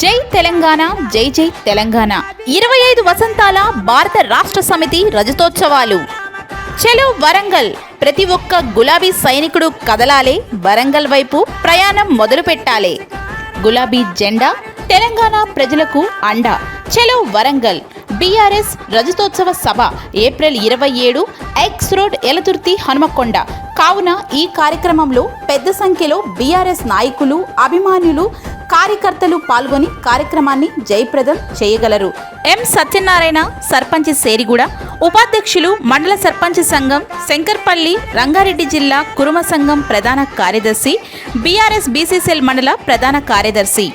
జై తెలంగాణ జై జై తెలంగాణ. ఇరవై ఐదు వసంతాల భారత రాష్ట్ర సమితి రజతోత్సవాలు. చెలో వరంగల్. ప్రతి ఒక్క గులాబీ సైనికుడు కదలాలే వరంగల్ వైపు ప్రయాణం మొదలు పెట్టాలే గులాబీ జెండా తెలంగాణ ప్రజలకు అండ. చెలో వరంగల్. బీఆర్ఎస్ రజతోత్సవ సభ ఏప్రిల్ ఇరవై ఏడు ఎక్స్ రోడ్ ఎలతుర్తి హనుమకొండ. కావున ఈ కార్యక్రమంలో పెద్ద సంఖ్యలో బీఆర్ఎస్ నాయకులు అభిమానులు కార్యకర్తలు పాల్గొని కార్యక్రమాన్ని జయప్రదం చేయగలరు. ఎం. సత్యనారాయణ సర్పంచ్ సేరిగూడ ఉపాధ్యక్షులు మండల సర్పంచ్ సంఘం శంకర్పల్లి రంగారెడ్డి జిల్లా కురుమ సంఘం ప్రధాన కార్యదర్శి బీఆర్ఎస్ బీసీసీఎల్ మండల ప్రధాన కార్యదర్శి.